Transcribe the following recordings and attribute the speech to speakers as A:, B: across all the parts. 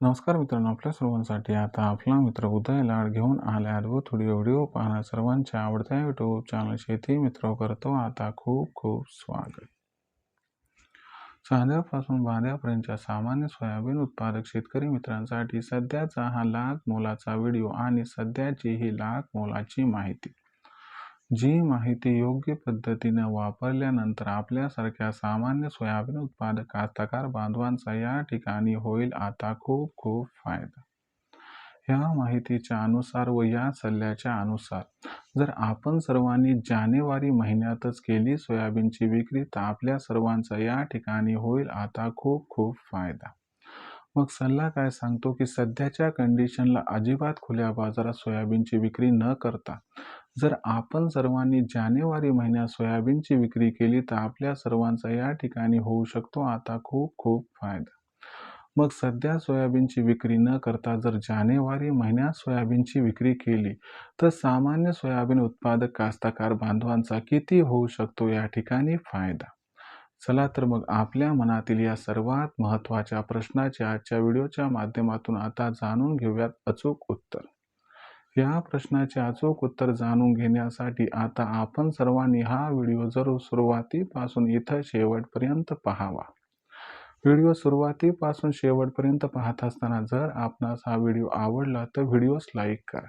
A: नमस्कार मित्रांनो आपल्या सर्वांसाठी आता आपला मित्र उदय लाड घेऊन आला व थोडी व्हिडिओ पाहणं सर्वांच्या आवडत्या यूट्यूब चॅनल शेती मित्र करतो. आता खूप खूप स्वागत. सांध्यापासून बांध्यापर्यंतच्या सामान्य सोयाबीन उत्पादक शेतकरी मित्रांसाठी सध्याचा हा लाख मोलाचा व्हिडिओ आणि सध्याची ही लाख मोलाची माहिती. जी माहिती योग्य पद्धतीने वापरल्यानंतर आपल्यासारख्या सामान्य सोयाबीन उत्पादक कास्तकार बांधवांचा या ठिकाणी होईल आता खूप खूप फायदा. ह्या माहितीच्या अनुसार व या सल्ल्याच्या अनुसार जर आपण सर्वांनी जानेवारी महिन्यातच केली सोयाबीनची विक्री तर आपल्या सर्वांचा या ठिकाणी होईल आता खूप खूप फायदा. मग सल्ला काय सांगतो की सध्याच्या कंडिशनला अजिबात खुल्या बाजारात सोयाबीनची विक्री न करता जर आपण सर्वांनी जानेवारी महिन्यात सोयाबीनची विक्री केली तर आपल्या सर्वांचा या ठिकाणी होऊ शकतो आता खूप खूप फायदा. मग सध्या सोयाबीनची विक्री न करता जर जानेवारी महिन्यात सोयाबीनची विक्री केली तर सामान्य सोयाबीन उत्पादक कास्तकार बांधवांचा किती होऊ शकतो या ठिकाणी फायदा? चला तर मग आपल्या मनातील या सर्वात महत्त्वाच्या प्रश्नाचे आजच्या व्हिडिओच्या माध्यमातून आता जाणून घेऊयात अचूक उत्तर. या प्रश्नाचे अचूक उत्तर जाणून घेण्यासाठी आता आपण सर्वांनी हा व्हिडिओ जरूर सुरुवातीपासून इथं शेवटपर्यंत पाहावा. व्हिडिओ सुरुवातीपासून शेवटपर्यंत पाहत असताना जर आपणास हा व्हिडिओ आवडला तर व्हिडिओस लाईक करा.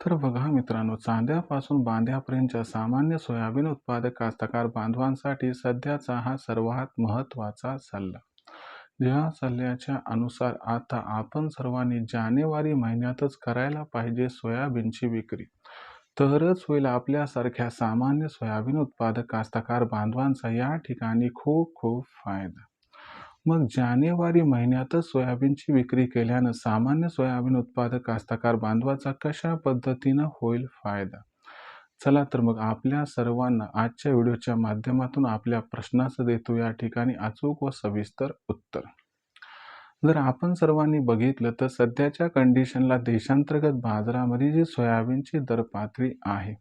A: तर बघा मित्रांनो चांद्यापासून बांध्यापर्यंतच्या सामान्य सोयाबीन उत्पादक कास्तकार बांधवांसाठी सध्याचा हा सर्वात महत्त्वाचा सल्ला. या सल्ल्याच्या अनुसार आता आपण सर्वांनी जानेवारी महिन्यातच करायला पाहिजे सोयाबीनची विक्री. तरच होईल आपल्यासारख्या सामान्य सोयाबीन उत्पादक कास्तकार बांधवांचा या ठिकाणी खूप खूप फायदा. मग जानेवारी महिन्यातच सोयाबीनची विक्री केल्यानं सामान्य सोयाबीन उत्पादक कास्तकार बांधवाचा कशा पद्धतीनं होईल फायदा? चला तर मग आपल्या सर्वांना आजच्या व्हिडिओच्या माध्यमातून आपल्या प्रश्नाचं देतो. या ठिकाणी अचूक व सविस्तर उत्तर. जर आपण सर्वांनी बघितलं तर सध्याच्या कंडिशनला देशांतर्गत बाजारामध्ये जी सोयाबीनची दर पातळी आहे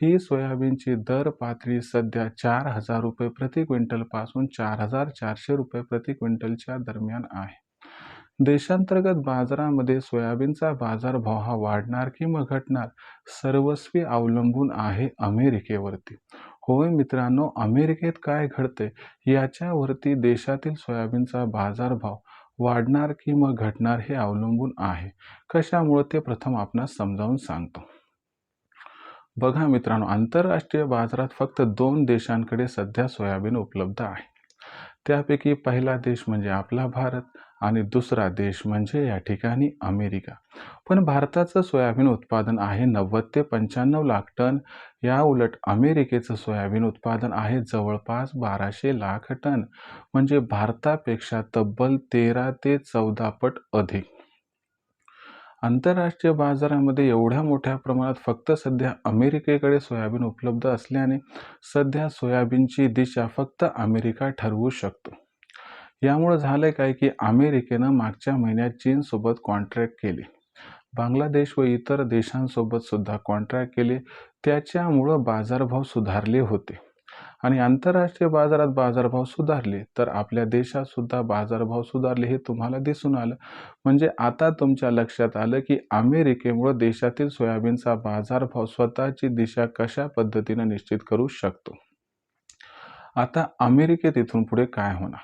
A: ही सोयाबीनची दर पातळी सध्या चार हजार रुपये प्रति क्विंटलपासून चार हजार चारशे रुपये प्रति क्विंटलच्या दरम्यान आहे. देशांतर्गत बाजारामध्ये सोयाबीनचा बाजारभाव हा वाढणार किंवा घटणार सर्वस्वी अवलंबून आहे अमेरिकेवरती. होय मित्रांनो अमेरिकेत काय घडते याच्यावरती देशातील सोयाबीनचा बाजारभाव वाढणार किंवा घटणार हे अवलंबून आहे. कशामुळे ते प्रथम आपणास समजावून सांगतो. बघा मित्रांनो आंतरराष्ट्रीय बाजारात फक्त दोन देशांकडे सध्या सोयाबीन उपलब्ध आहे. त्यापैकी पहिला देश म्हणजे आपला भारत आणि दुसरा देश म्हणजे या ठिकाणी अमेरिका. पण भारताचं सोयाबीन उत्पादन आहे नव्वद ते पंच्याण्णव लाख टन. या उलट अमेरिकेचं सोयाबीन उत्पादन आहे जवळपास बाराशे लाख टन. म्हणजे भारतापेक्षा तब्बल तेरा ते चौदा पट अधिक. आंतरराष्ट्रीय बाजारामध्ये एवढ्या मोठ्या प्रमाणात फक्त सध्या अमेरिकेकडे सोयाबीन उपलब्ध असल्याने सध्या सोयाबीनची दिशा फक्त अमेरिका ठरवू शकतो. यामुळं झालं काय की अमेरिकेनं मागच्या महिन्यात चीनसोबत कॉन्ट्रॅक्ट केले. बांगलादेश व इतर देशांसोबत सुद्धा कॉन्ट्रॅक्ट केले. त्याच्यामुळं बाजारभाव सुधारले होते. आणि आंतरराष्ट्रीय बाजारात बाजारभाव सुधारले तर आपल्या देशात सुद्धा बाजारभाव सुधारले हे तुम्हाला दिसून आलं. म्हणजे आता तुमच्या लक्षात आलं की अमेरिकेमुळं देशातील सोयाबीनचा बाजारभाव स्वतःची दिशा कशा पद्धतीनं निश्चित करू शकतो? आता अमेरिकेत इथून पुढे काय होणार?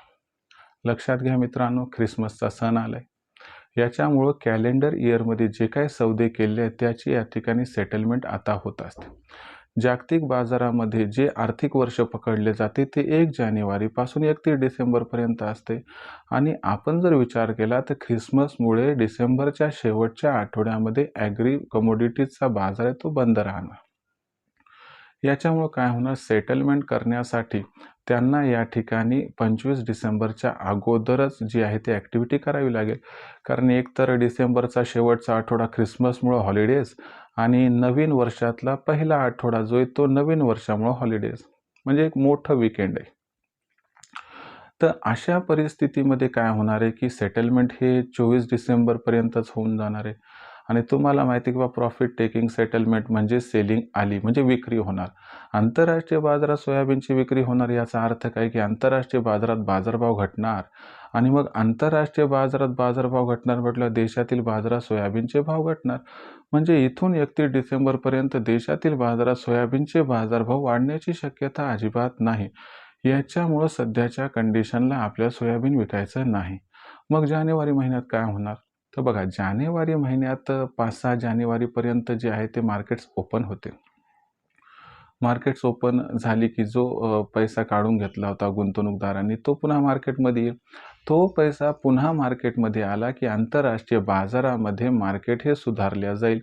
A: लक्षात घ्या मित्रांनो ख्रिसमसचा सण आलाय. याच्यामुळं कॅलेंडर इयरमध्ये जे काही सौदे केले आहेत त्याची या ठिकाणी सेटलमेंट आता होत असते. जागतिक बाजारामध्ये जे आर्थिक वर्ष पकडले जाते ते एक जानेवारीपासून एकतीस डिसेंबरपर्यंत असते. आणि आपण जर विचार केला तर ख्रिसमसमुळे डिसेंबरच्या शेवटच्या आठवड्यामध्ये ॲग्री कमोडिटीजचा बाजार आहे तो बंद राहणार. याच्यामुळं काय होणार? सेटलमेंट करण्यासाठी त्यांना या ठिकाणी पंचवीस डिसेंबरच्या अगोदरच जी आहे ती ॲक्टिव्हिटी करावी लागेल. कारण एक तर डिसेंबरचा शेवटचा आठवडा ख्रिसमसमुळं हॉलिडेज आणि नवीन वर्षातला पहिला आठवडा जो आहे तो नवीन वर्षामुळं हॉलिडेज म्हणजे एक मोठं विकेंड आहे. तर अशा परिस्थितीमध्ये काय होणार आहे की सेटलमेंट हे चोवीस डिसेंबरपर्यंतच होऊन जाणार आहे. आणि तुम्हाला माहिती आहे की बा प्रॉफिट टेकिंग सेटलमेंट म्हणजे सेलिंग आली म्हणजे विक्री होणार. आंतरराष्ट्रीय बाजारात सोयाबीनची विक्री होणार याचा अर्थ काय की आंतरराष्ट्रीय बाजारात बाजारभाव घटणार. आणि मग आंतरराष्ट्रीय बाजारात बाजारभाव घटणार म्हटलं देशातील बाजारात सोयाबीनचे भाव घटणार. म्हणजे इथून एकतीस डिसेंबरपर्यंत देशातील बाजारात सोयाबीनचे बाजारभाव वाढण्याची शक्यता अजिबात नाही. याच्यामुळं सध्याच्या कंडिशनला आपल्या सोयाबीन विकायचं नाही. मग जानेवारी महिन्यात काय होणार? तर बघा जानेवारी महिन्यात पाच सहा जानेवारीपर्यंत जे आहे ते मार्केट्स ओपन होते. मार्केट्स ओपन झाली की जो पैसा काढून घेतला होता गुंतवणूकदारांनी तो पुन्हा मार्केटमध्ये येईल. तो पैसा पुन्हा मार्केटमध्ये आला की आंतरराष्ट्रीय बाजारामध्ये मार्केट हे सुधारल्या जाईल.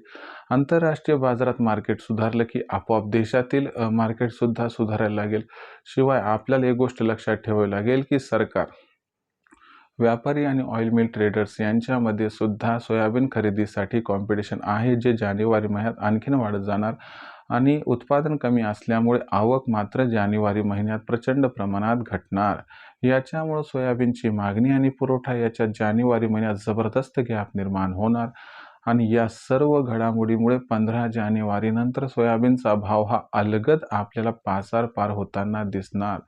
A: आंतरराष्ट्रीय बाजारात मार्केट सुधारलं की आपोआप देशातील मार्केटसुद्धा सुधारायला लागेल. शिवाय आपल्याला एक गोष्ट लक्षात ठेवावी लागेल की सरकार व्यापारी आणि ऑइल मिल ट्रेडर्स यांच्यामध्ये सुद्धा सोयाबीन खरेदीसाठी कॉम्पिटिशन आहे जे जानेवारी महिन्यात आणखीन वाढत जाणार. आणि उत्पादन कमी असल्यामुळे आवक मात्र जानेवारी महिन्यात प्रचंड प्रमाणात घटणार. याच्यामुळं सोयाबीनची मागणी आणि पुरवठा याच्यात जानेवारी महिन्यात जबरदस्त गॅप निर्माण होणार आणि या सर्व घडामोडीमुळे पंधरा जानेवारीनंतर सोयाबीनचा भाव हा अलगद आपल्याला पासार पार होताना दिसणार.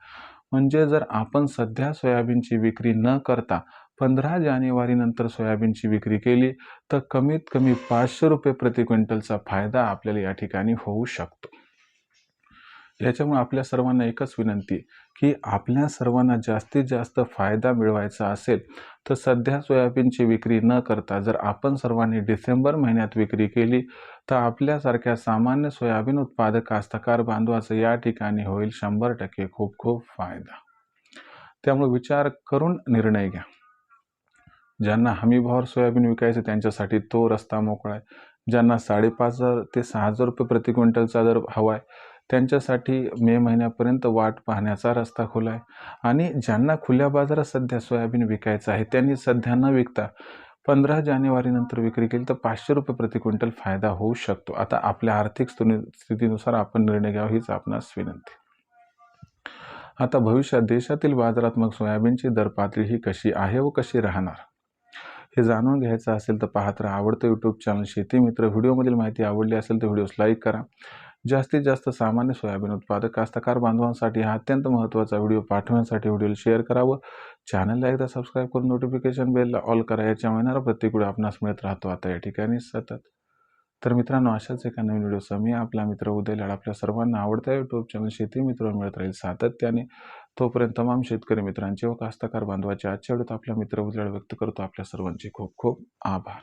A: म्हणजे जर आपण सध्या सोयाबीनची विक्री न करता पंधरा जानेवारीनंतर सोयाबीनची विक्री केली तर कमीत कमी पाचशे रुपये प्रति क्विंटलचा फायदा आपल्याला या ठिकाणी होऊ शकतो. याच्यामुळे आपल्या सर्वांना एकच विनंती की आपल्या सर्वांना जास्तीत जास्त फायदा मिळवायचा असेल तर सध्या सोयाबीनची विक्री न करता जर आपण सर्वांनी डिसेंबर महिन्यात विक्री केली तर आपल्यासारख्या सामान्य सोयाबीन उत्पादक कास्तकार बांधवाचं या ठिकाणी होईल शंभर टक्के खूप खूप फायदा. त्यामुळे विचार करून निर्णय घ्या. ज्यांना हमीभावावर सोयाबीन विकायचं त्यांच्यासाठी तो रस्ता मोकळा आहे. ज्यांना साडेपाच हजार ते सहा हजार रुपये प्रति क्विंटलचा दर हवा आहे त्यांच्यासाठी मे महिन्यापर्यंत वाट पाहण्याचा रस्ता खुला आहे. आणि ज्यांना खुल्या बाजारात सध्या सोयाबीन विकायचं आहे त्यांनी सध्या न विकता पंधरा जानेवारीनंतर विक्री केली तर पाचशे रुपये प्रति क्विंटल फायदा होऊ शकतो. आता आपल्या आर्थिक स्थितीनुसार आपण निर्णय घ्यावा हीच आपणास विनंती. आता भविष्यात देशातील बाजारात मग सोयाबीनची दर पातळी ही कशी आहे व कशी राहणार? हे जाणून घ्यायचं असेल तर पाहत राहा. आवडतं यूट्यूब चॅनल शेती मित्र. व्हिडिओमधील माहिती आवडली असेल तर व्हिडिओस लाईक करा. जास्तीत जास्त सामान्य सोयाबीन उत्पादक कास्तकार बांधवांसाठी हा अत्यंत महत्त्वाचा व्हिडिओ पाठवण्यासाठी व्हिडिओ शेअर करावं. चॅनलला एकदा सबस्क्राईब करून नोटिफिकेशन बेलला ऑल करा. याच्यामुळे येणारा प्रत्येक व्हिडिओ आपणास मिळत राहतो. आता या ठिकाणी सतत. तर मित्रांनो अशाच एका नवीन व्हिडिओ मी आपला मित्र उदय लाड आपल्या सर्वांना आवडत्या यूट्यूब चॅनल शेती मित्र मिळत राहील सातत्याने. तोपर्यंत तमाम शेतकरी मित्रांचे व कास्तकार बांधवाचे आजच्या वेळेत आपल्या मित्र उजळ व्यक्त करतो. आपल्या सर्वांचे खूप खूप आभार.